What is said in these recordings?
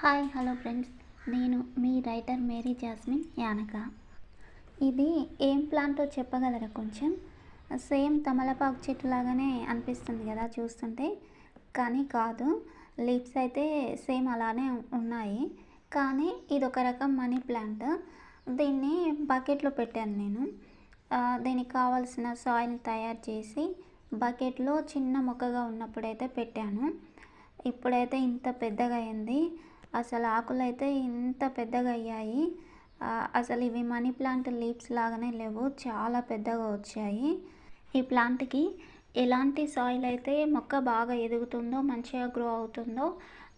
Hi hello friends. నేను మీ writer Mary Jasmine యానక. ఇది ఏం ప్లాంటో చెప్పగలరా కొంచెం? సేమ్ తమలపాకు చెట్టు లాగానే అనిపిస్తుంది కదా చూస్తుంటే. కానీ కాదు లీవ్స్ అయితే సేమ్ అలానే ఉన్నాయి. కానీ ఇది ఒక రకం మనీ ప్లాంట్. దీన్ని బకెట్లో పెట్టాను నేను. దీనికి కావాల్సిన సాయిల్ తయారు చేసి బకెట్లో చిన్న మొక్కగా ఉన్నప్పుడైతే పెట్టాను. ఇప్పుడైతే ఇంత పెద్దగా అయింది. అసలు ఆకులు అయితే ఇంత పెద్దగా అయ్యాయి. అసలు ఇవి మనీ ప్లాంట్ లీవ్స్ లాగానే లేవు చాలా పెద్దగా వచ్చాయి. ఈ ప్లాంట్కి ఎలాంటి సాయిల్ అయితే మొక్క బాగా ఎదుగుతుందో మంచిగా గ్రో అవుతుందో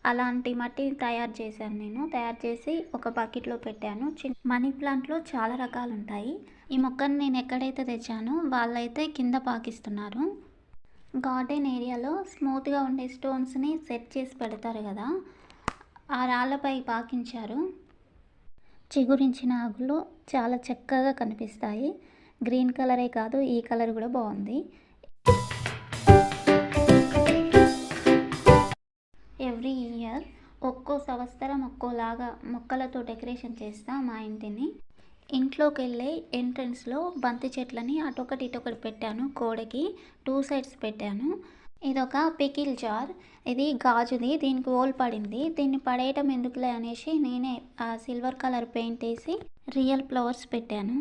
అలాంటి మట్టి తయారు చేశాను నేను. తయారు చేసి ఒక బకెట్లో పెట్టాను. చిన్న మనీ ప్లాంట్లో చాలా రకాలు ఉంటాయి. ఈ మొక్కను నేను ఎక్కడైతే తెచ్చానో వాళ్ళైతే కింద పాకిస్తున్నారు. గార్డెన్ ఏరియాలో స్మూత్గా ఉండే స్టోన్స్ని సెట్ చేసి పెడతారు కదా. ఆ రాళ్ళపై పాకించారు. చిగురించిన ఆకులు చాలా చక్కగా కనిపిస్తాయి. గ్రీన్ కలరే కాదు ఈ కలర్ కూడా బాగుంది. ఎవ్రీ ఇయర్ ఒక్కో సంవత్సరం ఒక్కోలాగా మొక్కలతో డెకరేషన్ చేస్తాం మా ఇంటిని. ఇంట్లోకి వెళ్ళే ఎంట్రన్స్లో బంతి చెట్లని అటొకటి ఇటొకటి పెట్టాను గోడకి టూ సైడ్స్ పెట్టాను. ఇదొక పికిల్ జార్. ఇది గాజుది దీనికి హోల్ పడింది. దీన్ని పడేయటం ఎందుకులే అనేసి నేనే ఆ సిల్వర్ కలర్ పెయింట్ వేసి రియల్ ఫ్లవర్స్ పెట్టాను.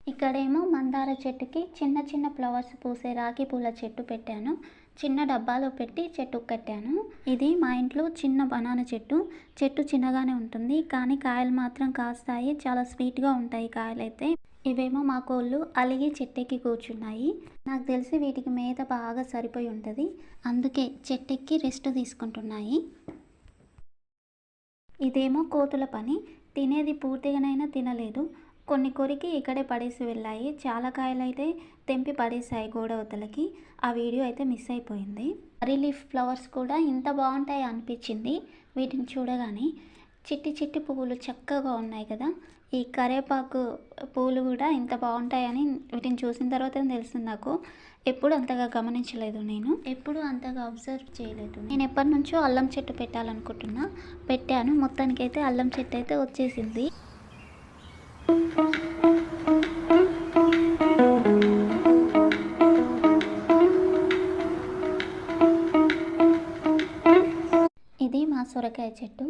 ఇక్కడేమో మందార చెట్టుకి చిన్న చిన్న ఫ్లవర్స్ పూసే రాగి పూల చెట్టు పెట్టాను. చిన్న డబ్బాలో పెట్టి చెట్టు కట్టాను. ఇది మా ఇంట్లో చిన్న బనానా చెట్టు. చెట్టు చిన్నగానే ఉంటుంది కానీ కాయలు మాత్రం కాస్తాయి. చాలా స్వీట్గా ఉంటాయి కాయలు అయితే ఇవేమో మా కోళ్ళు అలిగి చెట్టెక్కి కూర్చున్నాయి. నాకు తెలిసి వీటికి మేత బాగా సరిపోయి ఉంటుంది. అందుకే చెట్టెక్కి రెస్ట్ తీసుకుంటున్నాయి. ఇదేమో కోతుల పని. తినేది పూర్తిగానైనా తినలేదు. కొన్ని కొరికి ఇక్కడే పడేసి వెళ్ళాయి. చాలా కాయలు అయితే తెంపి పడేసాయి గోడవతలకి. ఆ వీడియో అయితే మిస్ అయిపోయింది. రిలీఫ్ ఫ్లవర్స్ కూడా ఇంత బాగుంటాయి అనిపించింది. వీటిని చూడగానే చిట్టి చిట్టి పువ్వులు చక్కగా ఉన్నాయి కదా. ఈ కరేపాకు పువ్వులు కూడా ఇంత బాగుంటాయని వీటిని చూసిన తర్వాత తెలిసింది నాకు? ఎప్పుడు అంతగా గమనించలేదు నేను. ఎప్పుడు అంతగా అబ్జర్వ్ చేయలేదు నేను ఎప్పటి నుంచో అల్లం చెట్టు పెట్టాలనుకుంటున్నా. పెట్టాను. మొత్తానికైతే అల్లం చెట్టు అయితే వచ్చేసింది. ఇది మా సొరకాయ చెట్టు.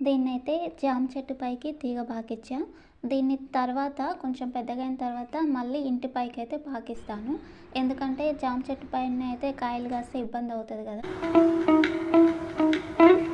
దీన్నైతే జామ చెట్టు పైకి తీగ పాకిచ్చా. దీన్ని తర్వాత కొంచెం పెద్దగైన తర్వాత మళ్ళీ ఇంటి పైకి అయితే పాకిస్తాను. ఎందుకంటే జామ చెట్టు పైన అయితే కాయలు కాస్తే ఇబ్బంది అవుతుంది కదా.